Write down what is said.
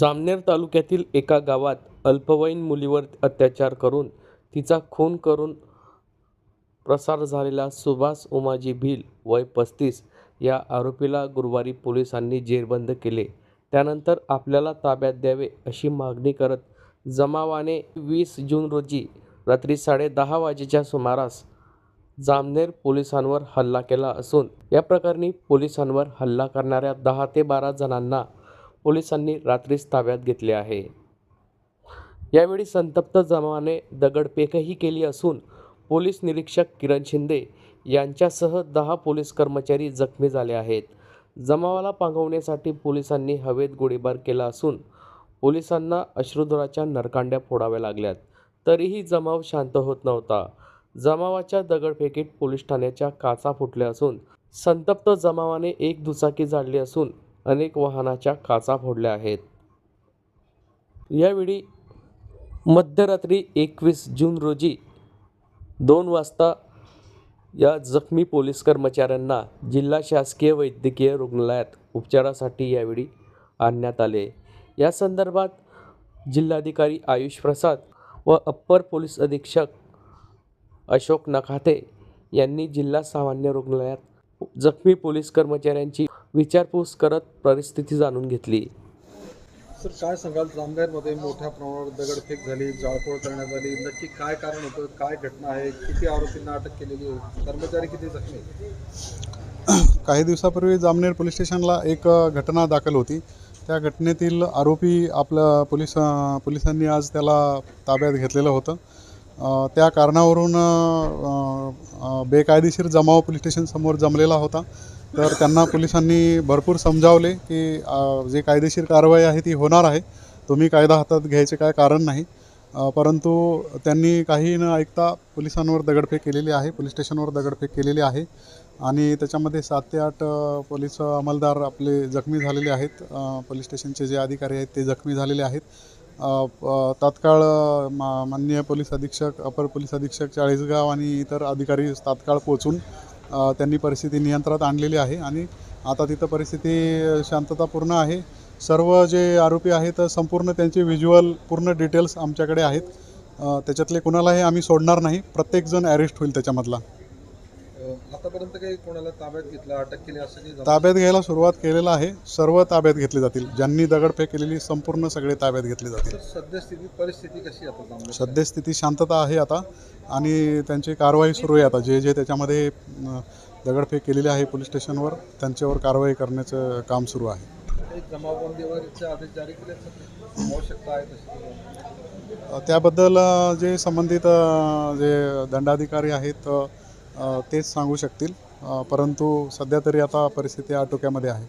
जामनेर तालुक्यातील एका गावात अल्पवयीन मुलीवर अत्याचार करून तिचा खून करून प्रसार झालेला सुभाष उमाजी भिल वय पस्तीस या आरोपीला गुरुवारी पोलिसांनी जेरबंद केले. त्यानंतर आपल्याला ताब्यात द्यावे अशी मागणी करत जमावाने वीस जून रोजी रात्री साडेदहा वाजेच्या सुमारास जामनेर पोलिसांवर हल्ला केला असून या प्रकरणी पोलिसांवर हल्ला करणाऱ्या दहा ते बारा जणांना पोलिसांनी रात्रीच ताब्यात घेतले आहे. यावेळी संतप्त जमावाने दगडफेकही केली असून पोलीस निरीक्षक किरण शिंदे यांच्यासह दहा पोलीस कर्मचारी जखमी झाले आहेत. जमावाला पांगवण्यासाठी पोलिसांनी हवेत गोळीबार केला असून पोलिसांना अश्रुधुराच्या नरकांड्या फोडाव्या लागल्यात. तरीही जमाव शांत होत नव्हता. जमावाच्या दगडफेकीत पोलीस ठाण्याच्या काचा फुटल्या असून संतप्त जमावाने एक दुचाकी जाळली असून अनेक वाहनाच्या काचा फोडल्या आहेत. यावेळी मध्यरात्री एकवीस जून रोजी दोन वाजता या जखमी पोलीस कर्मचाऱ्यांना जिल्हा शासकीय वैद्यकीय रुग्णालयात उपचारासाठी यावेळी आणण्यात आले. या संदर्भात जिल्हाधिकारी आयुष प्रसाद व अप्पर पोलीस अधीक्षक अशोक नखाते यांनी जिल्हा सामान्य रुग्णालयात जखमी पोलीस कर्मचाऱ्यांची विचारपूस करत परिस्थिती जाणून घेतली. सर काय सांगाल? जामनेरमध्ये मोठ्या प्रमाणावर दगडफेक झाली जाळपोळ करण्यात आली. नक्की काय कारण होतं? काय घटना आहे? किती आरोपींना अटक केलेली आहे? कर्मचारी किती जखमी? काही दिवसापूर्वी जामनेर पोलीस स्टेशनला एक घटना दाखल होती. त्या घटनेतील आरोपी आपलं पोलीस पोलिसांनी आज त्याला ताब्यात घेतलेलं होतं. त्या कारणावरून बेकायदेशीर जमाव पोलीस स्टेशनसमोर जमलेला होता. तर त्यांना पोलिसांनी भरपूर समजावले की जे कायदेशीर कारवाई आहे ती होणार आहे. तुम्ही कायदा हातात घ्यायचे काय कारण नाही. परंतु त्यांनी काही न ऐकता पोलिसांवर दगडफेक केलेली आहे पोलीस स्टेशनवर दगडफेक केलेली आहे. आणि त्याच्यामध्ये सात ते आठ पोलीस अंमलदार आपले जखमी झालेले आहेत. पोलीस स्टेशनचे जे अधिकारी आहेत ते जखमी झालेले आहेत. तात्काळ मा माननीय पोलीस अधीक्षक अपर पोलीस अधीक्षक चाळीसगाव आणि इतर अधिकारी तात्काळ पोचून त्यांनी परिस्थिती नियंत्रणात आणलेली आहे आणि आता तिथं परिस्थिती शांततापूर्ण आहे. सर्व जे आरोपी आहेत संपूर्ण त्यांचे व्हिज्युअल पूर्ण डिटेल्स आमच्याकडे आहेत. त्याच्यातले कुणालाही आम्ही सोडणार नाही. प्रत्येकजण अरेस्ट होईल त्याच्यामधला. आतापर्यंत काही कोणाला ताब्यात घेतलं अटक केली असं काही ताब्यात घ्यायला सुरुवात केलेलं आहे. सर्व ताब्यात घेतले जातील. ज्यांनी दगडफेक केलेली संपूर्ण सगळे ताब्यात घेतले जातील. सद्यस्थिती परिस्थिती कशी आहे आता सद्यस्थिती शांतता आहे आता. आणि त्यांची कारवाई सुरू आहे आता. जे जे त्याच्यामध्ये अं, दगडफेक केलेली आहे पोलीस स्टेशनवर त्यांच्यावर कारवाई करण्याचं काम सुरू आहे. काही जमावबंदीवरचे आदेश जारी केले सर आवश्यकता आहे तशी अ, त्याबद्दल अ, जे संबंधित अ, जे दंडाधिकारी आहेत अ, तेच सांगू शकतील. परंतु सध्या तरी आता परिस्थिती आटोक्यामध्ये आहे.